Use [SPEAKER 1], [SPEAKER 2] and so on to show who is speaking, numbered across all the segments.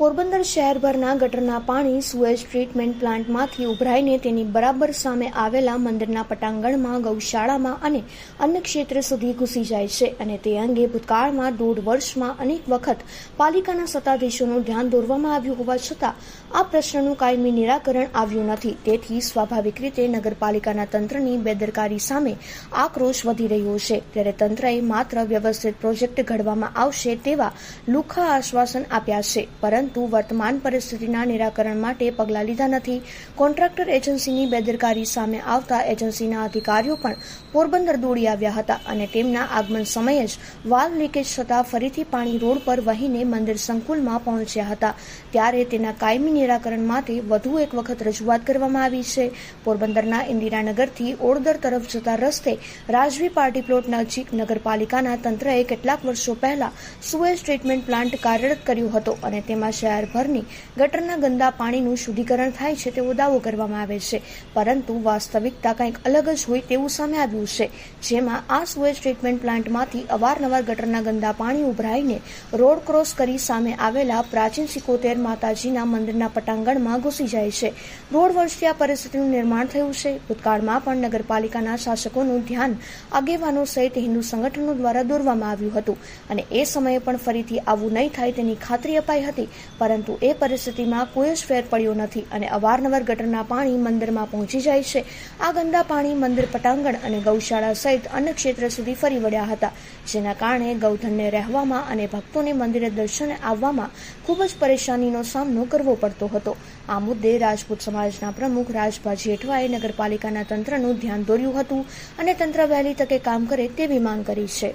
[SPEAKER 1] પોરબંદર શહેરભરના ગટરના પાણી sewage treatment પ્લાન્ટમાંથી ઉભરાઈને તેની બરાબર સામે આવેલા મંદિરના પટાંગણમાં, ગૌશાળામાં અને અન્ય ક્ષેત્ર સુધી ઘૂસી જાય છે અને તે અંગે ભૂતકાળમાં દોઢ વર્ષમાં અનેક વખત પાલિકાના સત્તાધીશોનું ધ્યાન દોરવામાં આવ્યું હોવા છતાં આ પ્રશ્નનું કાયમી નિરાકરણ આવ્યું નથી. તેથી સ્વાભાવિક રીતે નગરપાલિકાના તંત્રની બેદરકારી સામે આક્રોશ વધી રહ્યો છે. ત્યારે તંત્રએ માત્ર વ્યવસ્થિત પ્રોજેક્ટ ઘડવામાં આવશે તેવા લુખા આશ્વાસન આપ્યા છે. પરંતુ વર્તમાન પરિસ્થિતિના નિરાકરણ માટે પગલાં લીધા નથી. કોન્ટ્રાક્ટર એજન્સીની બેદરકારી સામે આવતા એજન્સીના અધિકારીઓ પણ પોરબંદર દોડી આવ્યા હતા અને તેમના આગમન સમયે જ વાલ લીકેજ થતાં ફરીથી પાણી રોડ પર વહીને મંદિર સંકુલમાં પહોંચ્યા હતા. ત્યારે તેના કાયમી નિરાકરણ માટે વધુ એક વખત રજૂઆત કરવામાં આવી છે. પોરબંદરના ઇન્દિરાનગરથી ઓળદર તરફ જતા રસ્તે રાજવી પાર્ટી પ્લોટ નજીક નગરપાલિકાના તંત્રએ કેટલાક વર્ષો પહેલા સુએજ ટ્રીટમેન્ટ પ્લાન્ટ કાર્યરત કર્યો હતો અને તેમાં શહેરભરની ગટરના ગંદા પાણીનું શુદ્ધિકરણ થાય છે તેવો દાવો કરવામાં આવે છે. પરંતુ વાસ્તવિકતા કંઈક અલગ જ હોય તેવું સામે આવ્યું છે. જેમાં આ સુએજ ટ્રીટમેન્ટ પ્લાન્ટમાંથી અવારનવાર ગટરના ગંદા પાણી ઉભરાઈને રોડ ક્રોસ કરી સામે આવેલા પ્રાચીન સિકોતેર માતાજીના મંદિરના પટાંગણમાં ઘૂસી જાય છે. દોઢ વર્ષથી આ પરિસ્થિતિનું નિર્માણ થયું છે. ભૂતકાળમાં પણ નગરપાલિકાના શાસકોનું ધ્યાન આગેવાનો સહિત હિન્દુ સંગઠનો દ્વારા દોરવામાં આવ્યું હતું અને એ સમયે પણ ફરીથી આવું નહીં થાય તેની ખાતરી અપાઈ હતી, પરંતુ એ પરિસ્થિતિમાં કોઈ જ ફેર પડ્યો નથી અને અવારનવાર ગટરના પાણી મંદિરમાં પહોંચી જાય છે. આ ગંદા પાણી મંદિર પટાંગણ અને ગૌશાળા સહિત અન્ય ક્ષેત્ર સુધી ફરી વળ્યા હતા, જેના કારણે ગૌધનને રહેવામાં અને ભક્તોને મંદિરે દર્શને આવવામાં ખૂબ જ પરેશાનીનો સામનો કરવો પડતો હતો. આ મુદ્દે રાજપૂત સમાજના પ્રમુખ રાજભા જેઠવાએ નગરપાલિકાના તંત્રનું ધ્યાન દોર્યું હતું અને તંત્ર વહેલી તકે કામ કરે તેવી માંગ કરી છે.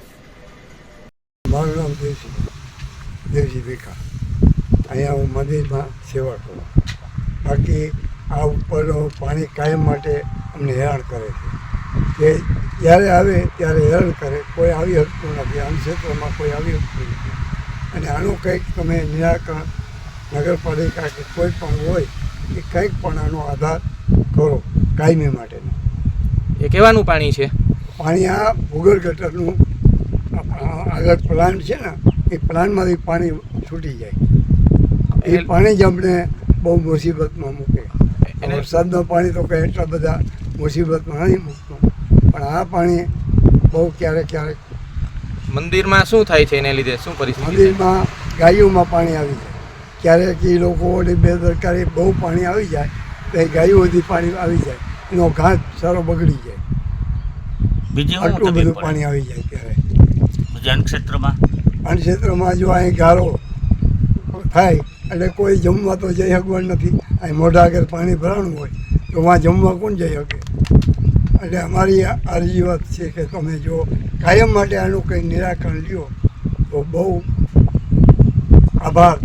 [SPEAKER 2] મારું નામ અહીંયા હું મંદિરમાં સેવા કરું. બાકી આ ઉપર પાણી કાયમ માટે અમને હેરાન કરે છે. કે જ્યારે આવે ત્યારે હેરાન કરે. કોઈ આવી શકતું નથી. આમ ક્ષેત્રમાં કોઈ આવી શકતું નથી. અને આનું કંઈક તમે નિરાકરણ નગરપાલિકા કે કોઈ પણ હોય એ કંઈક પણ આનો આધાર કરો કાયમી માટેનો.
[SPEAKER 3] એ કેવાનું પાણી છે?
[SPEAKER 2] પાણી આ ભૂગર ગટરનું આગળ પ્લાન્ટ છે ને એ પ્લાન્ટમાંથી પાણી છૂટી જાય. એ પાણી જ અમને બહુ મુસીબતમાં મૂકે. વરસાદનું પાણી તો કંઈ એટલા બધા મુસીબતમાં નહીં મૂકતું. પણ આ પાણી બહુ ક્યારેક ક્યારેક
[SPEAKER 3] મંદિરમાં શું થાય છે એને લીધે? શું પરિસ્થિતિ
[SPEAKER 2] મંદિરમાં ગાયોમાં પાણી આવી જાય. ક્યારેક એ લોકોની બેદરકારી બહુ પાણી આવી જાય તો એ ગાયોથી પાણી આવી જાય એનો ઘાસ સારો બગડી જાય.
[SPEAKER 4] બીજું
[SPEAKER 2] આટલું બધું પાણી આવી જાય ત્યારે
[SPEAKER 4] પડે જન ક્ષેત્રમાં
[SPEAKER 2] જો અહીં ગારો થાય એટલે કોઈ જમવા તો જઈ શકવાનું નથી. અહીં મોઢા આગળ પાણી ભરાણું હોય તો વાં જમવા કોણ જઈ શકે? એટલે અમારી અરજી વાત છે કે તમે જો કાયમ માટે આનું કંઈ નિરાકરણ લ્યો તો બહુ આભાર